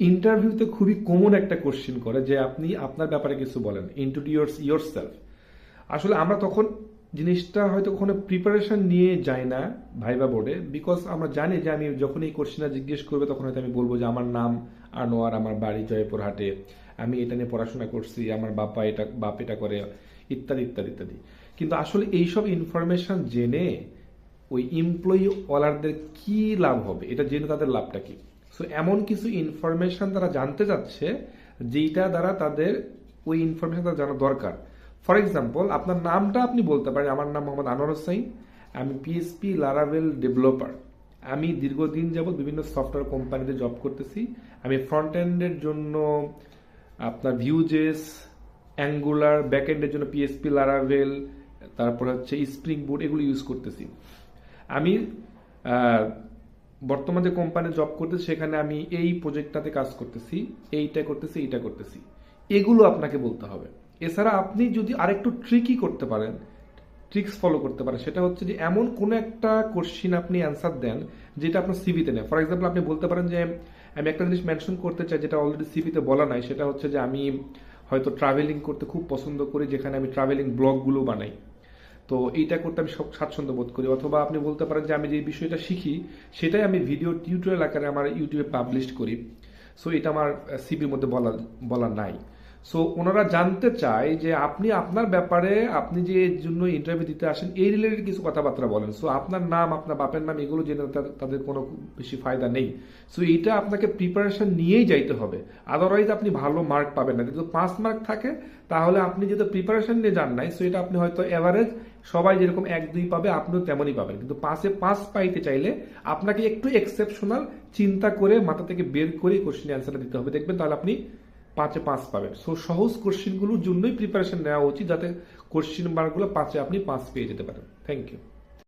ইন্টারভিউতে খুবই কমন একটা কোশ্চেন করে যে আপনি আপনার ব্যাপারে কিছু বলেন ইন্ট্রোডিউস ইয়োর সেলফ আসলে আমরা তখন জিনিসটা হয়তো কখনো প্রিপারেশন নিয়ে যাই না ভাইবা বোর্ডে বিকজ আমরা জানি যে আমি যখন এই কোশ্চেনটা জিজ্ঞেস করবে, তখন হয়তো আমি বলব যে আমার নাম আনোয়ার, আমার বাড়ি জয়পুরহাটে, আমি এটা নিয়ে পড়াশোনা করছি, আমার বাবা এটা, বাপ এটা করে, ইত্যাদি ইত্যাদি ইত্যাদি। কিন্তু আসলে এইসব ইনফরমেশন জেনে ওই এমপ্লয়ি ওয়ালারদের কি লাভ হবে? এটা জেনে তাদের লাভটা কি? সো এমন কিছু ইনফরমেশন তারা জানতে চাচ্ছে যেটা দ্বারা তাদের ওই ইনফরমেশন তারা জানা দরকার। ফর এক্সাম্পল আপনার নামটা আপনি বলতে পারেন, আমার নাম মোহাম্মদ আনোয়ার হোসাইন আমি পিএসপি লারাভেল ডেভেলপার আমি দীর্ঘদিন যাবত বিভিন্ন সফটওয়্যার কোম্পানিতে জব করতেছি। আমি ফ্রন্ট এন্ডের জন্য আপনার ভিউজেস অ্যাঙ্গুলার ব্যাক এন্ডের জন্য পিএসপি লারাভেল তারপর হচ্ছে স্প্রিং বুট এগুলো ইউজ করতেছি। আমি বর্তমান যে কোম্পানি জব করতেছি, সেখানে আমি এই প্রজেক্টটাতে কাজ করতেছি, এইটা করতেছি এইটা করতেছি। এগুলো আপনাকে বলতে হবে। এছাড়া আপনি যদি আরেকটু ট্রিকই করতে পারেন ট্রিক্স ফলো করতে পারেন, সেটা হচ্ছে যে এমন কোনো একটা কোশ্চিন আপনি অ্যান্সার দেন, যেটা আপনার সিভিতে নেয় ফর এক্সাম্পল আপনি বলতে পারেন যে, আমি একটা জিনিস মেনশন করতে চাই যেটা অলরেডি সিভিতে বলা নাই, সেটা হচ্ছে যে আমি হয়তো ট্রাভেলিং করতে খুব পছন্দ করি, যেখানে আমি ট্রাভেলিং ব্লগগুলো বানাই। তো এইটা করতে আমি সব স্বাচ্ছন্দ্য বোধ করি। অথবা আপনি বলতে পারেন যে আমি যে বিষয়টা শিখি, সেটাই আমি ভিডিও টিউটোরিয়াল আকারে আমার ইউটিউবে পাবলিশ করি। সো এটা আমার সিবির মধ্যে বলা বলা নাই। সো ওনারা জানতে চায় যে আপনি আপনার ব্যাপারে আপনি যে জন্য ইন্টারভিউ দিতে আসেন, এই রিলেটেড কিছু কথাবার্তা বলেন। সো আপনার নাম, আপনার বাপের নাম, এগুলো জেনে তাদের- কোনো বেশি ফায়দা নেই। সো এইটা আপনাকে প্রিপারেশন নিয়েই যাইতে হবে। আদারওয়াইজ আপনি ভালো মার্ক পাবেন না। যদি পাঁচ মার্ক থাকে, তাহলে আপনি যেহেতু প্রিপারেশন নিয়ে যান নাই সো এটা আপনি হয়তো এভারেজ সবাই যেরকম এক, দুই পাবে, আপনিও তেমনই পাবেন। কিন্তু পাশে পাঁচ পাইতে চাইলে আপনাকে একটু এক্সেপশনাল চিন্তা করে মাথা থেকে বের করে কোশ্চেন অ্যান্সারটা দিতে হবে। দেখবেন তাহলে আপনি পাঁচে পাঁচ পাবেন। সো সহজ কোশ্চেনগুলোর জন্যই প্রিপারেশন নেওয়া উচিত যাতে কোশ্চেন মার্কগুলো পাঁচে আপনি পাঁচ পেয়ে যেতে পারেন। Thank you